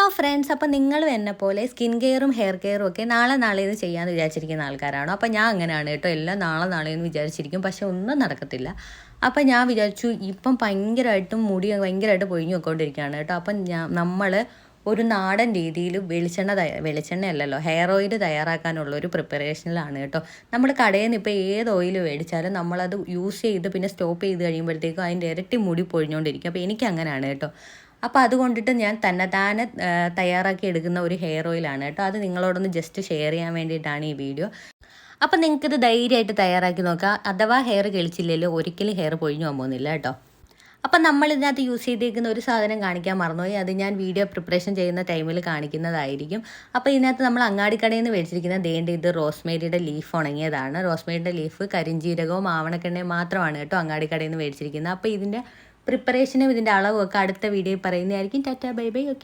Hello friends അപ്പോൾ നിങ്ങളും എന്നെ പോലെ സ്കിൻ കെയറും ഹെയർ കെയറും ഒക്കെ നാളെ നാളെ ഇത് ചെയ്യാമെന്ന് വിചാരിച്ചിരിക്കുന്ന ആൾക്കാരാണോ. അപ്പോൾ ഞാൻ അങ്ങനെയാണ് കേട്ടോ. എല്ലാം നാളെ നാളെ എന്ന് വിചാരിച്ചിരിക്കും. പക്ഷെ ഒന്നും നടക്കത്തില്ല. അപ്പം ഞാൻ വിചാരിച്ചു ഇപ്പം ഭയങ്കരമായിട്ടും മുടി ഭയങ്കരമായിട്ട് പൊഴിഞ്ഞു വെക്കൊണ്ടിരിക്കുകയാണ് കേട്ടോ. അപ്പം ഞാൻ നമ്മൾ ഒരു നാടൻ രീതിയിൽ വെളിച്ചെണ്ണ വെളിച്ചെണ്ണ അല്ലല്ലോ ഹെയർ ഓയിൽ തയ്യാറാക്കാനുള്ള ഒരു പ്രിപ്പറേഷനിലാണ് കേട്ടോ. നമ്മൾ കടയിൽ നിന്ന് ഇപ്പോൾ ഏത് ഓയിൽ മേടിച്ചാലും നമ്മളത് യൂസ് ചെയ്ത് പിന്നെ സ്റ്റോപ്പ് ചെയ്ത് കഴിയുമ്പോഴത്തേക്കും അതിന്റെ ഇരട്ടി മുടി പൊഴിഞ്ഞുകൊണ്ടിരിക്കും. അപ്പോൾ എനിക്ക് അങ്ങനെയാണ് കേട്ടോ. അപ്പോൾ അതുകൊണ്ടിട്ട് ഞാൻ തന്നെത്താനെ തയ്യാറാക്കി എടുക്കുന്ന ഒരു ഹെയർ ഓയിലാണ് കേട്ടോ. അത് നിങ്ങളോടൊന്ന് ജസ്റ്റ് ഷെയർ ചെയ്യാൻ വേണ്ടിയിട്ടാണ് ഈ വീഡിയോ അപ്പം നിങ്ങൾക്കിത് ധൈര്യമായിട്ട് തയ്യാറാക്കി നോക്കാം. അഥവാ ഹെയർ കിളിച്ചില്ലല്ലോ ഒരിക്കലും ഹെയർ പൊഴിഞ്ഞു പോകാൻ പോകുന്നില്ല കേട്ടോ. അപ്പം നമ്മൾ ഇതിനകത്ത് യൂസ് ചെയ്തേക്കുന്ന ഒരു സാധനം കാണിക്കാൻ മറന്നുപോയി. അത് ഞാൻ വീഡിയോ പ്രിപ്പറേഷൻ ചെയ്യുന്ന ടൈമിൽ കാണിക്കുന്നതായിരിക്കും. അപ്പോൾ ഇതിനകത്ത് നമ്മൾ അങ്ങാടിക്കടയിൽ നിന്ന് മേടിച്ചിരിക്കുന്ന ദേണ്ട ഇത് റോസ്മേരിയുടെ ലീഫ് ഉണങ്ങിയതാണ്. റോസ്മേരിയുടെ ലീഫ് കരിഞ്ചീരകവും ആവണക്കെണ്ണയും മാത്രമാണ് കേട്ടോ അങ്ങാടിക്കടയിൽ നിന്ന് മേടിച്ചിരിക്കുന്നത്. അപ്പോൾ ഇതിന്റെ പ്രിപ്പറേഷനും ഇതിന്റെ അളവും ഒക്കെ അടുത്ത വീഡിയോയിൽ പറയുന്നതായിരിക്കും. Tata bye bye okay.